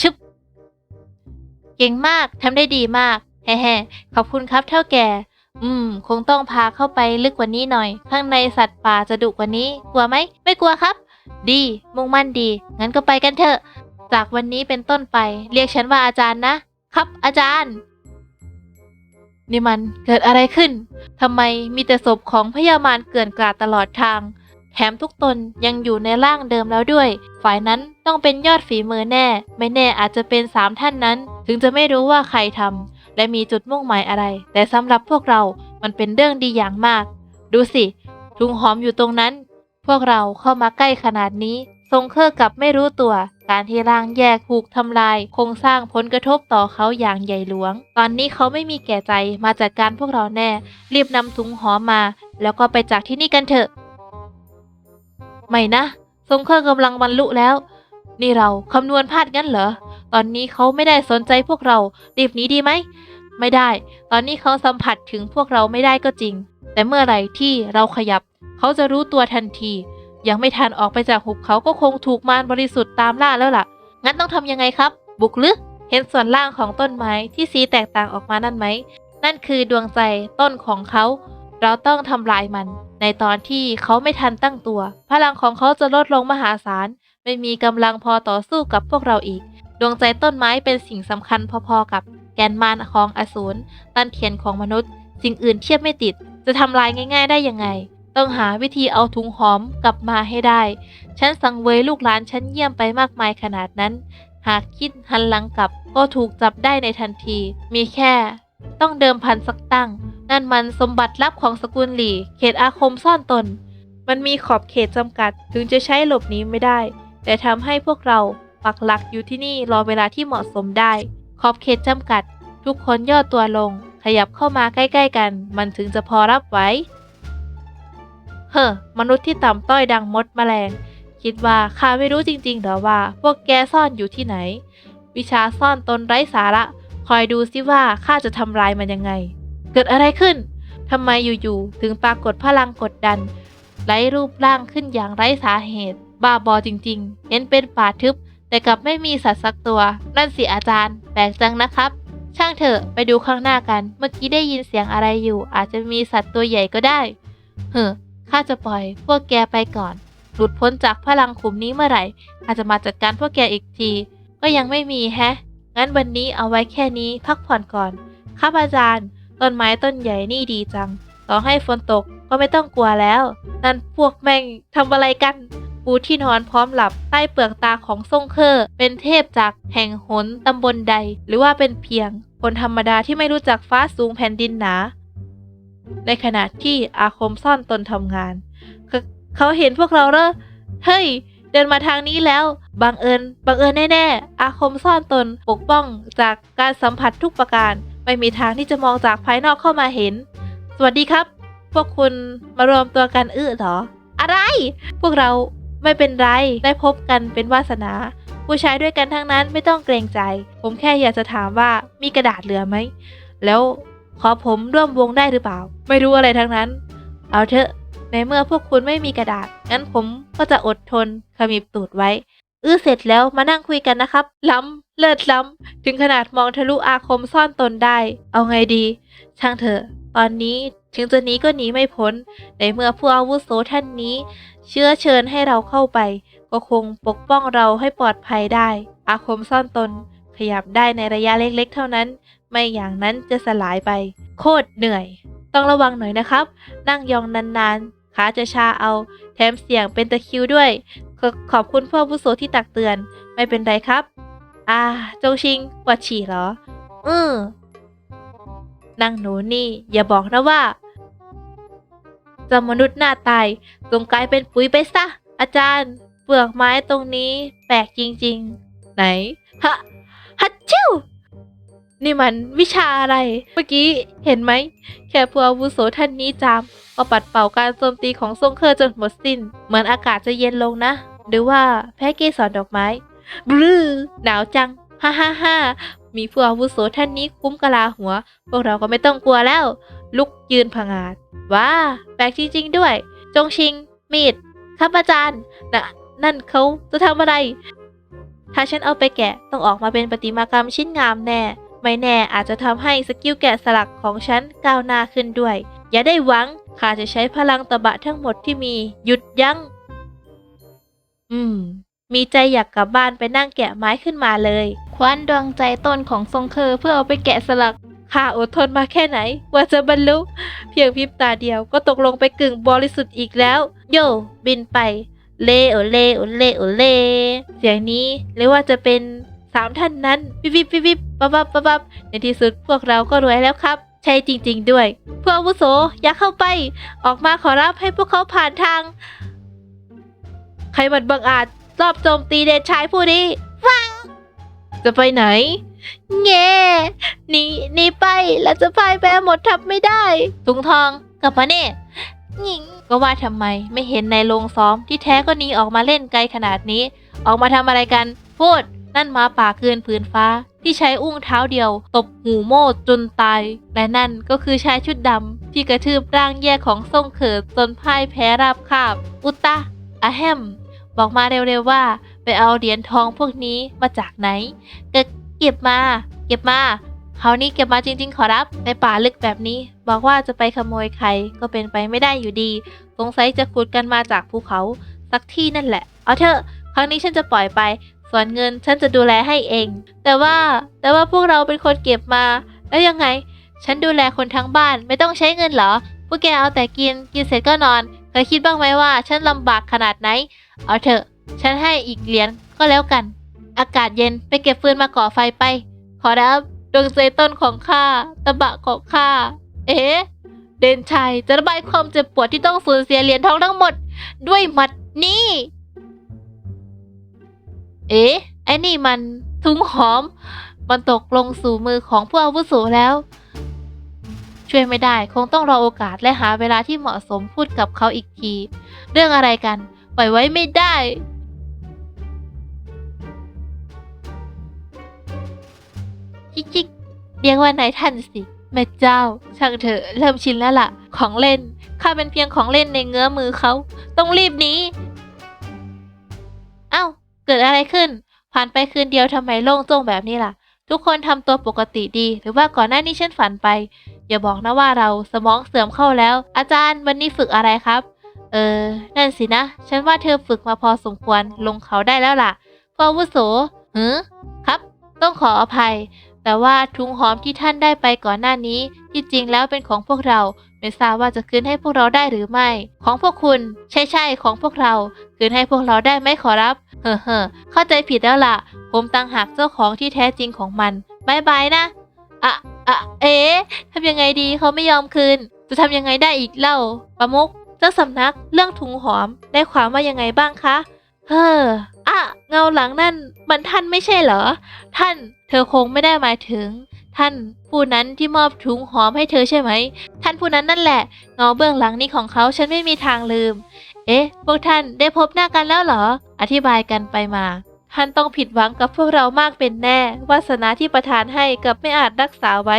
ชึบ เก่งมากทำได้ดีมาก แฮ่ๆขอบคุณครับเท่าแก่ อืม คงต้องพาเข้าไปลึกกว่านี้หน่อย ข้างในสัตว์ป่าจะดุกว่านี้ กลัวไหม ไม่กลัวครับ ดี มุ่งมั่นดี งั้นก็ไปกันเถอะ จากวันนี้เป็นต้นไป เรียกฉันว่าอาจารย์นะ ครับ อาจารย์ นี่มันเกิดอะไรขึ้นทำไมมีแต่ศพของพญามารเกลื่อนกลาดตลอดทาง แถมทุกตนยังอยู่ในร่างเดิมแล้วด้วย ฝ่ายนั้นต้องเป็นยอดฝีมือแน่ ไม่แน่อาจจะเป็นสามท่านนั้น ถึงจะไม่รู้ว่าใครทำและมีจุดมุ่งหมายอะไร แต่สำหรับพวกเรา มันเป็นเรื่องดีอย่างมาก ดูสิถุงหอมอยู่ตรงนั้น พวกเราเข้ามาใกล้ขนาดนี้ ทรงเครือกับไม่รู้ตัว การที่ร่างแยกถูกทำลาย คงสร้างผลกระทบต่อเขาอย่างใหญ่หลวง ตอนนี้เขาไม่มีแก่ใจมาจัดการพวกเราแน่ รีบนำถุงหอมมา แล้วก็ไปจากที่นี่กันเถอะ ไม่นะทรงเครื่องกำลังบรรลุแล้ว นี่เราคำนวณพลาดงั้นเหรอ ตอนนี้เขาไม่ได้สนใจพวกเรารีบหนีดีไหม ไม่ได้ ตอนนี้เขาสัมผัสถึงพวกเราไม่ได้ก็จริง แต่เมื่อไหร่ที่เราขยับ เขาจะรู้ตัวทันที ยังไม่ทันออกไปจากหุบเขาก็คงถูกมารบริสุทธิ์ตามล่าแล้วล่ะ งั้นต้องทำยังไงครับ บุกลึก เห็นส่วนล่างของต้นไม้ที่สีแตกต่างออกมานั่นไหม นั่นคือดวงใจต้นของเขา เราต้องทำลายมัน ในตอนที่เขาไม่ทันตั้งตัว พลังของเขาจะลดลงมหาศาล ไม่มีกำลังพอต่อสู้กับพวกเราอีก ดวงใจต้นไม้เป็นสิ่งสำคัญพอๆกับแกนมารของอสูรตันเทียนของมนุษย์ สิ่งอื่นเทียบไม่ติด จะทำลายง่ายๆได้ยังไง ต้องหาวิธีเอาถุงหอมกลับมาให้ได้ ฉันสังเวยลูกหลานฉันเยี่ยมไปมากมายขนาดนั้น หากคิดหันหลังกลับก็ถูกจับได้ในทันที มีแค่ ต้องเดิมพันสักตั้ง นั่นมันสมบัติลับของสกุลหลี่ เขตอาคมซ่อนตน มันมีขอบเขตจำกัดถึงจะใช้หลบหนีไม่ได้ แต่ทำให้พวกเราปักหลักอยู่ที่นี่รอเวลาที่เหมาะสมได้ ขอบเขตจำกัด ทุกคนย่อตัวลง ขยับเข้ามาใกล้ ๆ กัน มันถึงจะพอรับไว้เฮ้อมนุษย์ที่ต่ำต้อยดังมดแมลง คิดว่าข้าไม่รู้จริงๆหรอว่า พวกแกซ่อนอยู่ที่ไหน วิชาซ่อนตนไร้สาระ คอยดูสิว่าข้าจะทำลายมันยังไง เกิดอะไรขึ้นทำไมอยู่ๆถึงปรากฏพลังกดดันไร้รูปร่างขึ้นอย่างไร้สาเหตุ บ้าบอจริง ๆ เห็นเป็นป่าทึบ แต่กลับไม่มีสัตว์สักตัว นั่นสิอาจารย์ แปลกจังนะครับ ช่างเถอะไปดูข้างหน้ากัน เมื่อกี้ได้ยินเสียงอะไรอยู่ อาจจะมีสัตว์ตัวใหญ่ก็ได้ เฮ้อข้าจะปล่อย พวกแกไปก่อน หลุดพ้นจากพลังขุมนี้เมื่อไหร่ข้าจะมาจัดการพวกแกอีกที ก็ยังไม่มีแฮะ งั้นวันนี้เอาไว้แค่นี้พักผ่อนก่อน ครับอาจารย์ ต้นไม้ต้นใหญ่นี่ดีจัง ต่อให้ฝนตกก็ไม่ต้องกลัวแล้ว นั่นพวกแม่งทำอะไรกัน ปูที่นอนพร้อมหลับใต้เปลือกตาของทรงเคอร์เป็นเทพจากแห่งหนตำบลใด หรือว่าเป็นเพียง คนธรรมดาที่ไม่รู้จักฟ้าสูงแผ่นดินหนา ในขณะที่อาคมซ่อนตนทำงาน เขเขาเห็นพวกเราเหรอเฮ้ย เดินมาทางนี้แล้วบังเอิญบังเอิญแน่ๆ อาคมซ่อนตนปกป้องจากการสัมผัสทุกประการ ไม่มีทางที่จะมองจากภายนอกเข้ามาเห็น สวัสดีครับ พวกคุณมารวมตัวกันอื้อเหรอ อะไร พวกเราไม่เป็นไรได้พบกันเป็นวาสนา ผู้ชายด้วยกันทั้งนั้นไม่ต้องเกรงใจ ผมแค่อยากจะถามว่ามีกระดาษเหลือไหมแล้วขอผมร่วมวงได้หรือเปล่า ไม่รู้อะไรทั้งนั้น เอาเถอะ ในเมื่อพวกคุณไม่มีกระดาษ งั้นผมก็จะอดทนขมิบตูดไว้ อื้อเสร็จแล้วมานั่งคุยกันนะครับ ล้ำ เลิศล้ำ ถึงขนาดมองทะลุอาคมซ่อนตนได้ เอาไงดี ช่างเถอะ ตอนนี้ถึงจะหนีก็หนีไม่พ้น ในเมื่อผู้อาวุโสท่านนี้ เชื้อเชิญให้เราเข้าไป ก็คงปกป้องเราให้ปลอดภัยได้ อาคมซ่อนตน ขยับได้ในระยะเล็กๆ เท่านั้น ไม่อย่างนั้นจะสลายไป โคตรเหนื่อย ต้องระวังหน่อยนะครับ นั่งยองนานๆ ขาจะชาเอา แถมเสียงเป็นตะคิวด้วยขอขอบคุณพ่อผู้โสที่ตักเตือน ไม่เป็นไรครับ อ่า จงชิงปวดฉี่เหรอ อือนั่งหนูนี่ อย่าบอกนะว่าจะมนุษย์หน้าตายจงกลายเป็นปุ๋ยไปซะ อาจารย์ เปลือกไม้ตรงนี้ แปลกจริง ๆ ไหน ฮะ ฮัตชิว นี่มันวิชาอะไร เมื่อกี้เห็นไหม แค่ผู้อาวุโสท่านนี้จามก็ปัดเป่าการโจมตีของทรงเคอร์จนหมดสิ้น เหมือนอากาศจะเย็นลงนะ หรือว่าแพ้เกสรดอกไม้บลือหนาวจัง ฮ่าฮ่าฮ่ามีผู้อาวุโสท่านนี้คุ้มกะลาหัว พวกเราก็ไม่ต้องกลัวแล้ว ลุกยืนผงาด ว้า แปลกจริง ๆ ด้วย จงชิง มีดครับอาจารย์นะนั่นเขาจะทำอะไร ถ้าฉันเอาไปแกะต้องออกมาเป็นประติมากรรมชิ้นงามแน่ ไม่แน่อาจจะทำให้สกิลแกะสลักของฉันก้าวหน้าขึ้นด้วย อย่าได้หวังข้าจะใช้พลังตะบะทั้งหมดที่มีหยุดยัง้ง อืม มีใจอยากกลับบ้านไปนั่งแกะไม้ขึ้นมาเลย คว้านดวงใจต้นของทรงเคอเพื่อเอาไปแกะสลักข้าอดทนมาแค่ไหนกว่าจะบรรลุ เพียงพริบตาเดียวก็ตกลงไปกึ่งบริสุทธิ์อีกแล้ว โยบินไป เลโอเลโอเลโอเล เสียงนี้หรือว่าจะเป็นสามท่านนั้นวิบวิบวิบวิบ ปับปับปับปับในที่สุดพวกเราก็รวยแล้วครับ ใช่จริง ๆ ด้วยพวกอาวุโสอยากเข้าไป ออกมาขอรับให้พวกเขาผ่านทาง ใครมันบังอาจรอบโจมตีเดชชายผู้นี้ว้าจะไปไหนแง่หนีหนีไปแล้วจะพายแพ้หมดทับไม่ได้ถุงทองกลับมาเนี่ยงก็ว่าทำไมไม่เห็นในโรงซ้อมที่แท้ก็หนีออกมาเล่นไกลขนาดนี้ ออกมาทำอะไรกัน พูด นั่นมาป่าคืนผืนฟ้า ที่ใช้อุ้งเท้าเดียว ตบหูโม่จนตาย และนั่นก็คือชายชุดดำที่กระทืบร่างแย่ของส่งเขิดจนพ่ายแพ้ราบคาบ อุตตะอะแฮม บอกมาเร็วๆว่า ไปเอาเหรียญทองพวกนี้มาจากไหน เก็บเก็บมา เก็บมาคราวนี้เก็บมาจริง ๆ ขอรับ ในป่าลึกแบบนี้ บอกว่าจะไปขโมยใครก็เป็นไปไม่ได้อยู่ดี สงสัยจะขุดกันมาจากภูเขาสักที่นั่นแหละ เอาเถอะ ครั้งนี้ฉันจะปล่อยไป ส่วนเงินฉันจะดูแลให้เอง แต่ว่าแต่ว่าพวกเราเป็นคนเก็บมา แล้วยังไง ฉันดูแลคนทั้งบ้านไม่ต้องใช้เงินเหรอ พวกแกเอาแต่กิน กินเสร็จก็นอน เคยคิดบ้างไหมว่า ฉันลำบากขนาดไหน เอาเถอะ ฉันให้อีกเหรียญก็แล้วกัน อากาศเย็นไปเก็บฟืนมาก่อไฟไป ขอรับดวงใจต้นของข้า ตะบะของข้า เอ๊ะ เดนชัยจะระบายความเจ็บปวดที่ต้องสูญเสียเหรียญทองทั้งหมด ด้วยหมัดนี้ เอ๊ะ ไอ้นี่มันถุงหอม มันตกลงสู่มือของผู้อาวุโสแล้ว ช่วยไม่ได้คงต้องรอโอกาสและหาเวลาที่เหมาะสมพูดกับเขาอีกที เรื่องอะไรกัน ปล่อยไว้ไม่ได้ จิกจิกเรียกว่านายท่านสิ แม่เจ้า ช่างเถอะ เริ่มชินแล้วล่ะ ของเล่น ข้าเป็นเพียงของเล่นในเงื้อมือเขา ต้องรีบหนี เอ้า เกิดอะไรขึ้น ผ่านไปคืนเดียวทำไมโล่งโจ้งแบบนี้ล่ะ ทุกคนทำตัวปกติดี หรือว่าก่อนหน้านี้ฉันฝันไป อย่าบอกนะว่าเราสมองเสื่อมเข้าแล้ว อาจารย์วันนี้ฝึกอะไรครับ เออ นั่นสินะ ฉันว่าเธอฝึกมาพอสมควร ลงเขาได้แล้วล่ะพออาวุโสหือครับ ต้องขออภัย แต่ว่าถุงหอมที่ท่านได้ไปก่อนหน้านี้ ที่จริงแล้วเป็นของพวกเรา ไม่ทราบว่าจะคืนให้พวกเราได้หรือไม่ ของพวกคุณ ใช่ใช่ๆของพวกเรา คืนให้พวกเราได้ไหมขอรับ เฮ้อเฮ้อเข้าใจผิดแล้วล่ะ ผมต่างหากเจ้าของที่แท้จริงของมันบายบายนะ อะอะเอ๊ะทำยังไงดีเขาไม่ยอมคืน จะทำยังไงได้อีกเล่าประมุกเจ้าสำนักเรื่องถุงหอมได้ความว่ายังไงบ้างคะ เฮ้ออะเงาหลังนั่นมันท่านไม่ใช่เหรอ ท่าน เธอคงไม่ได้หมายถึง ท่านผู้นั้นที่มอบถุงหอมให้เธอใช่ไหม ท่านผู้นั้นนั่นแหละเงาเบื้องหลังนี้ของเขาฉันไม่มีทางลืม เอ๊ะ พวกท่านได้พบหน้ากันแล้วเหรอ อธิบายกันไปมา ท่านต้องผิดหวังกับพวกเรามากเป็นแน่ วาสนาที่ประทานให้กับไม่อาจรักษาไว้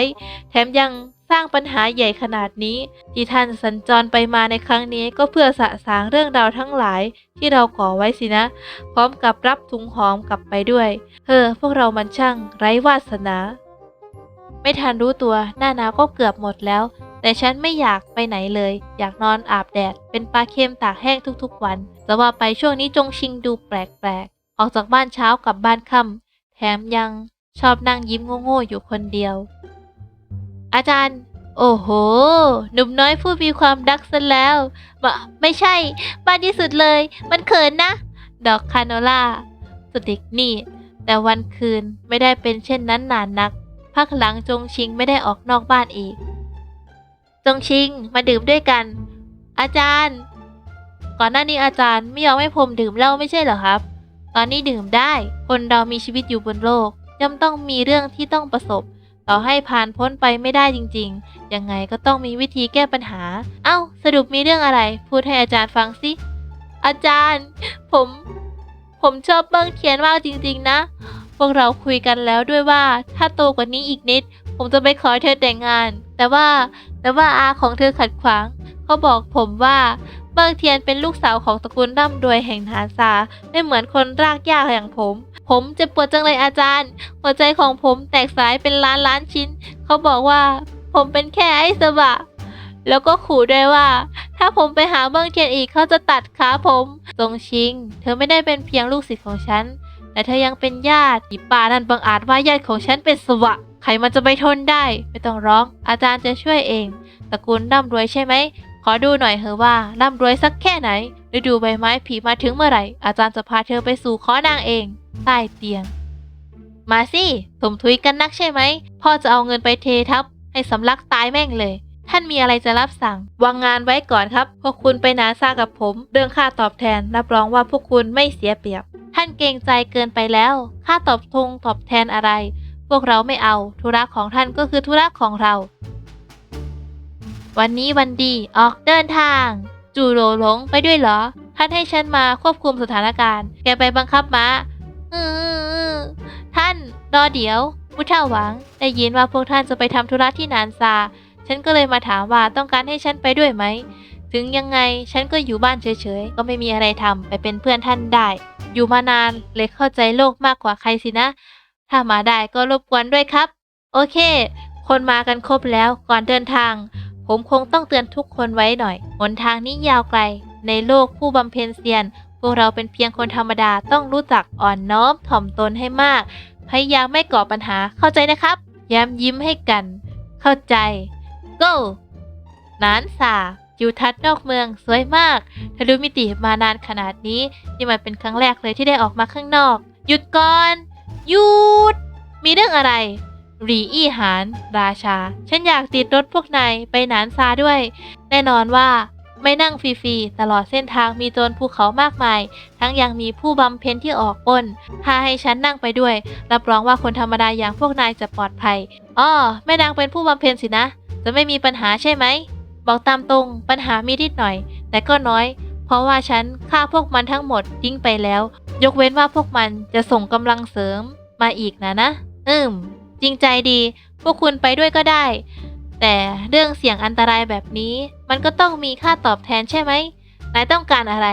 แถมยังสร้างปัญหาใหญ่ขนาดนี้ ที่ท่านสัญจรไปมาในครั้งนี้ก็เพื่อสะสางเรื่องราวทั้งหลายที่เราก่อไว้สินะ พร้อมกับรับถุงหอมกลับไปด้วยเฮ้อพวกเรามันช่าง ไร้วาสนา ไม่ทันรู้ตัวหน้าหนาวก็เกือบหมดแล้ว แต่ฉันไม่อยากไปไหนเลย อยากนอนอาบแดด เป็นปลาเค็มตากแห้งทุกๆวันแต่ว่าไปช่วงนี้จงชิงดูแปลกๆ ออกจากบ้านเช้ากลับบ้านค่ำแถมยังชอบนั่งยิ้มโง่ๆอยู่คนเดียว อาจารย์ โอ้โห หนุ่มน้อยผู้มีความรักซะแล้วมะไม่ใช่บ้านที่สุดเลย มันเขินนะ ดอกคาโนล่าสุดเด็กนี่ แต่วันคืนไม่ได้เป็นเช่นนั้นนานนัก พักหลังจงชิงไม่ได้ออกนอกบ้านอีก จงชิงมาดื่มด้วยกัน อาจารย์ ก่อนหน้านี้อาจารย์ไม่ยอมให้ผมดื่มเหล้าไม่ใช่เหรอครับ ตอนนี้ดื่มได้ คนเรามีชีวิตอยู่บนโลก ย่อมต้องมีเรื่องที่ต้องประสบ ต่อให้ผ่านพ้นไปไม่ได้จริง ๆ ยังไงก็ต้องมีวิธีแก้ปัญหา เอ้า สรุปมีเรื่องอะไร พูดให้อาจารย์ฟังสิอาจารย์ ผม ผมชอบเบิ้งเทียนมากจริง ๆ นะ พวกเราคุยกันแล้วด้วยว่าถ้าโตกว่านี้อีกนิด ผมจะไปขอเธอแต่งงาน แต่ว่า แต่ว่าอาของเธอขัดขวาง เขาบอกผมว่าเบิ้งเทียนเป็นลูกสาวของตระกูลร่ำรวยแห่งหานซาไม่เหมือนคนรากหญ้าอย่างผม ผมจ็บปวดจังเลยอาจารย์ หัวใจของผมแตกสายเป็นล้านล้านชิ้น เขาบอกว่า ผมเป็นแค่ไอ้สบะ แล้วก็ขู่ด้วยว่า ถ้าผมไปหาเบิ้งเทียนอีกเขาจะตัดขาผมตรงชิง เธอไม่ได้เป็นเพียงลูกศิษย์ของฉัน แต่เธอยังเป็นญาติอีป่านั่นบังอาจว่าญาติของฉันเป็นสวะ ใครมันจะไปทนได้ ไม่ต้องร้อง อาจารย์จะช่วยเอง ตระกูลร่ำรวยใช่ไหม ขอดูหน่อยเถอะว่าร่ำรวยสักแค่ไหนฤดูใบไม้ผลิมาถึงเมื่อไหร่ อาจารย์จะพาเธอไปสู่ขอนางเอง ใต้เตียง มาสิถมทุยกันนักใช่ไหม พ่อจะเอาเงินไปเททับ ให้สำลักตายแม่งเลย ท่านมีอะไรจะรับสั่ง วางงานไว้ก่อนครับ พวกคุณไปนาซากับผม เรื่องค่าตอบแทน รับรองว่าพวกคุณไม่เสียเปรียบ ท่านเกรงใจเกินไปแล้ว ค่าตอบทงตอบแทนอะไร พวกเราไม่เอาธุระของท่านก็คือธุระของเรา วันนี้วันดีออกเดินทาง จูโรหลงไปด้วยเหรอ ท่านให้ฉันมาควบคุมสถานการณ์ แกไปบังคับม้าอือท่านรอเดี๋ยวผู้เฒ่าหวัง ได้ยินว่าพวกท่านจะไปทำธุระที่นานซา ฉันก็เลยมาถามว่าต้องการให้ฉันไปด้วยไหม ถึงยังไงฉันก็อยู่บ้านเฉยๆ ก็ไม่มีอะไรทำไปเป็นเพื่อนท่านได้ อยู่มานานเลยเข้าใจโลกมากกว่าใครสินะ ถ้ามาได้ก็รบกวนด้วยครับ โอเค คนมากันครบแล้วก่อนเดินทาง ผมคงต้องเตือนทุกคนไว้หน่อย หนทางนี้ยาวไกล ในโลกผู้บำเพ็ญเซียน พวกเราเป็นเพียงคนธรรมดาต้องรู้จักอ่อนน้อมถ่อมตนให้มาก พยายามไม่ก่อปัญหาเข้าใจนะครับย้ำยิ้มให้กัน เข้าใจ go นานสาจิวทัศน์นอกเมืองสวยมากทะลุมิติมานานขนาดนี้ นี่มันเป็นครั้งแรกเลยที่ได้ออกมาข้างนอก หยุดก่อน หยุด มีเรื่องอะไร รีอี้หานราชา ฉันอยากติดรถพวกนายไปหนานซาด้วย แน่นอนว่าไม่นั่งฟรีๆ ตลอดเส้นทางมีโจรภูเขามากมาย ทั้งยังมีผู้บำเพ็ญที่ออกปล้น ถ้าให้ฉันนั่งไปด้วย รับรองว่าคนธรรมดาอย่างพวกนายจะปลอดภัย อ้อ แม่นางเป็นผู้บำเพ็ญสินะ จะไม่มีปัญหาใช่ไหม บอกตามตรง ปัญหามีนิดหน่อย แต่ก็น้อย เพราะว่าฉันฆ่าพวกมันทั้งหมดทิ้งไปแล้ว ยกเว้นว่าพวกมันจะส่งกำลังเสริมมาอีกนะนะ อืม จริงใจดี พวกคุณไปด้วยก็ได้ แต่เรื่องเสี่ยงอันตรายแบบนี้ มันก็ต้องมีค่าตอบแทนใช่ไหมนายต้องการอะไร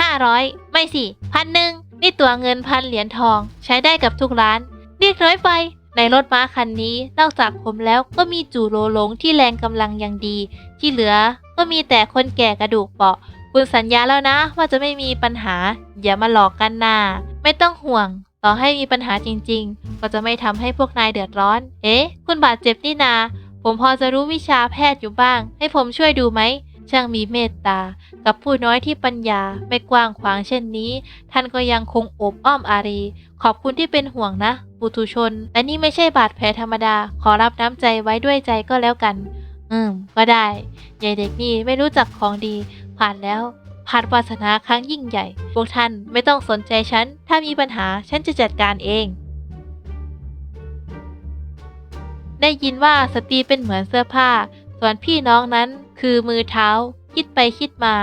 ห้าร้อยไม่สิพันหนึ่งนี่ตัวเงินพันเหรียญทอง ใช้ได้กับทุกร้านเรียกร้อยไป ในรถม้าคันนี้ นอกจากผมแล้วก็มีจู่โรหลงที่แรงกำลังยังดี ที่เหลือก็มีแต่คนแก่กระดูกเปราะ คุณสัญญาแล้วนะ ว่าจะไม่มีปัญหา อย่ามาหลอกกันนาไม่ต้องห่วง ต่อให้มีปัญหาจริง ๆ ก็จะไม่ทำให้พวกนายเดือดร้อน เอ๊ะ คุณบาดเจ็บนี่นา ผมพอจะรู้วิชาแพทย์อยู่บ้าง ให้ผมช่วยดูไหมช่างมีเมตตา กับผู้น้อยที่ปัญญาไม่กว้างขวางเช่นนี้ ท่านก็ยังคงอบอ้อมอารี ขอบคุณที่เป็นห่วงนะปุถุชนแต่นี่ไม่ใช่บาดแผลธรรมดา ขอรับน้ำใจไว้ด้วยใจก็แล้วกัน อืม ก็ได้ยายเด็กนี่ไม่รู้จักของดี ผ่านแล้ว ผ่านวาสนาครั้งยิ่งใหญ่ พวกท่านไม่ต้องสนใจฉัน ถ้ามีปัญหาฉันจะจัดการเอง ได้ยินว่าสตรีเป็นเหมือนเสื้อผ้า ส่วนพี่น้องนั้นคือมือเท้า คิดไปคิดมา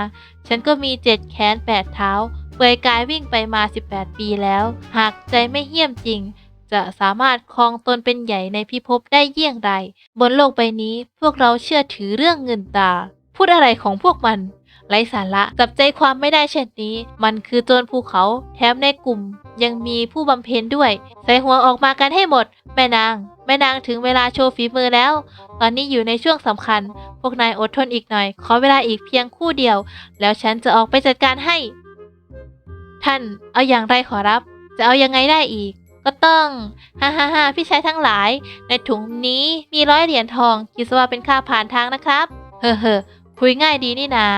ฉันก็มีเจ็ดแขนแปดเท้าเปลือยกายวิ่งไปมา 18 ปีแล้ว หากใจไม่เหี้ยมจริง จะสามารถครองตนเป็นใหญ่ในพิภพได้เยี่ยงไร บนโลกใบนี้พวกเราเชื่อถือเรื่องเงินตา พูดอะไรของพวกมัน ไร้สาระจับใจความไม่ได้เช่นนี้ มันคือโจรภูเขาแถมในกลุ่ม ยังมีผู้บำเพ็ญด้วย ใส่หัวออกมากันให้หมด แม่นาง แม่นางถึงเวลาโชว์ฝีมือแล้ว ตอนนี้อยู่ในช่วงสำคัญ พวกนายอดทนอีกหน่อย ขอเวลาอีกเพียงคู่เดียว แล้วฉันจะออกไปจัดการให้ ท่านเอาอย่างไรขอรับ จะเอายังไงได้อีกก็ต้องฮ่าฮ่าฮ่าพี่ชายทั้งหลาย ในถุงนี้มีร้อยเหรียญทอง คิดว่าเป็นค่าผ่านทางนะครับ เฮ้อเฮ้อคุยง่ายดีนี่นา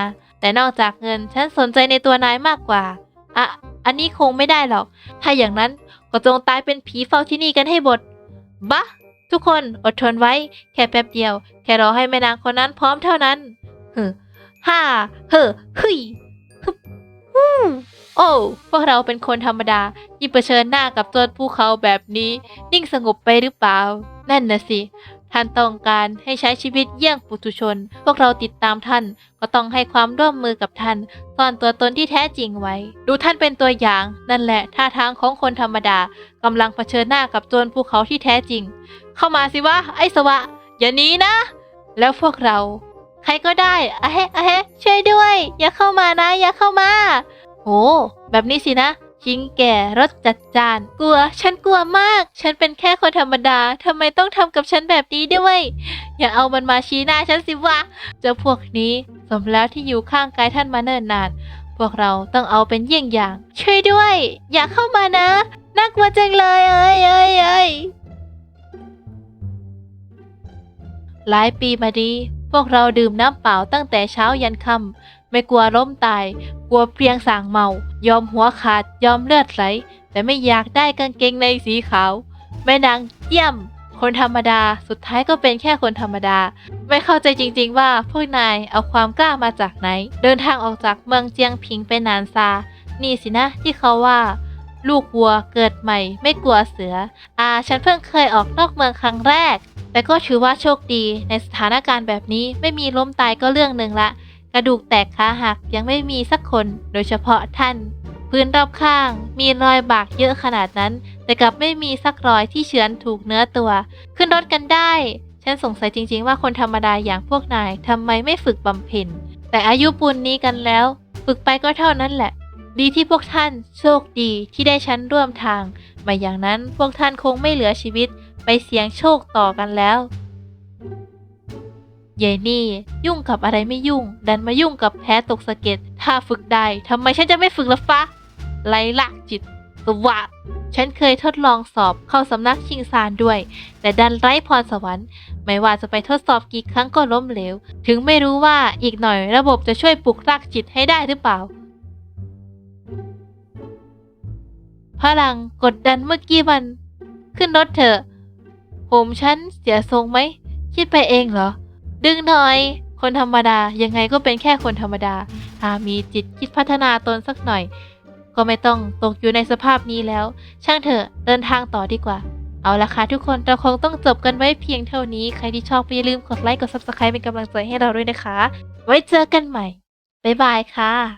แต่นอกจากเงินฉันสนใจในตัวนายมากกว่า อะ อันนี้คงไม่ได้หรอก ถ้าอย่างนั้นก็จงตายเป็นผีเฝ้าที่นี่กันให้หมดบะ ทุกคนอดทนไว้ แค่แป๊บเดียว แค่รอให้แม่นางคนนั้นพร้อมเท่านั้นเฮ้อฮ่าเฮ้อฮึยฮึบฮู้โอ้พวกเราเป็นคนธรรมดาที่เผชิญหน้ากับโจรภูเขาแบบนี้ นิ่งสงบไปหรือเปล่า นั่นนะสิ ท่านต้องการให้ใช้ชีวิตเยี่ยงปุถุชน พวกเราติดตามท่าน ก็ต้องให้ความร่วมมือกับท่านซ่อนตัวตนที่แท้จริงไว้ ดูท่านเป็นตัวอย่าง นั่นแหละท่าทางของคนธรรมดากำลังเผชิญหน้ากับโจรภูเขาที่แท้จริง เข้ามาสิวะไอ้สวะ อย่าหนีนะ แล้วพวกเรา ใครก็ได้อะเฮอะเฮช่วยด้วย อย่าเข้ามานะ อย่าเข้ามาโหแบบนี้สินะ คิงแก่รสจัดจาน กลัว ฉันกลัวมาก ฉันเป็นแค่คนธรรมดาทำไมต้องทำกับฉันแบบนี้ด้วย อย่าเอามันมาชี้หน้าฉันสิวะเจ้าพวกนี้สมแล้วที่อยู่ข้างกายท่านมาเนิ่นนาน พวกเราต้องเอาเป็นเยี่ยงอย่าง ช่วยด้วย อย่าเข้ามานะ น่ากลัวจังเลยเอ้ยเอ้ยเอ้ยหลายปีมานี้พวกเราดื่มน้ำเปล่าตั้งแต่เช้ายันค่ำ ไม่กลัวล้มตาย กลัวเพียงสางเมา ยอมหัวขาด ยอมเลือดไหล แต่ไม่อยากได้กางเกงในสีขาว แม่นางเยี่ยม คนธรรมดา สุดท้ายก็เป็นแค่คนธรรมดา ไม่เข้าใจจริงๆว่าพวกนายเอาความกล้ามาจากไหน เดินทางออกจากเมืองเจียงพิงไปนานซา นี่สินะที่เขาว่า ลูกวัวเกิดใหม่ ไม่กลัวเสือ อาฉันเพิ่งเคยออกนอกเมืองครั้งแรกแต่ก็ถือว่าโชคดีในสถานการณ์แบบนี้ไม่มีล้มตายก็เรื่องหนึ่งละ กระดูกแตกขาหักยังไม่มีสักคน โดยเฉพาะท่าน พื้นรอบข้างมีรอยบากเยอะขนาดนั้น แต่กลับไม่มีสักรอยที่เฉือนถูกเนื้อตัว ขึ้นรถกันได้ ฉันสงสัยจริง ๆ ว่าคนธรรมดาอย่างพวกนายทำไมไม่ฝึกบำเพ็ญ แต่อายุปูนนี้กันแล้ว ฝึกไปก็เท่านั้นแหละ ดีที่พวกท่านโชคดีที่ได้ฉันร่วมทางไม่อย่างนั้นพวกท่านคงไม่เหลือชีวิตไปเสี่ยงโชคต่อกันแล้ว เยนี่ ยุ่งกับอะไรไม่ยุ่ง ดันมายุ่งกับแพ้ตกสะเก็ด ถ้าฝึกได้ทำไมฉันจะไม่ฝึกละฟะไล่ลักจิตสวะฉันเคยทดลองสอบเข้าสำนักชิงซานด้วย แต่ดันไร้พรสวรรค์ ไม่ว่าจะไปทดสอบกี่ครั้งก็ล้มเหลว ถึงไม่รู้ว่าอีกหน่อยระบบจะช่วยปลุกรากจิตให้ได้หรือเปล่า พลังกดดันเมื่อกี้มัน ขึ้นรถเถอะ ผมฉันเสียทรงไหม คิดไปเองเหรอ ดึงหน่อย คนธรรมดายังไงก็เป็นแค่คนธรรมดาถ้ามีจิตคิดพัฒนาตนสักหน่อย ก็ไม่ต้องตกอยู่ในสภาพนี้แล้ว ช่างเถอะเดินทางต่อดีกว่า เอาละค่ะทุกคนเราคงต้องจบกันไว้เพียงเท่านี้ ใครที่ชอบก็อย่าลืมกดไลค์กด subscribe เป็นกำลังใจให้เราด้วยนะคะ ไว้เจอกันใหม่บ๊ายบายค่ะ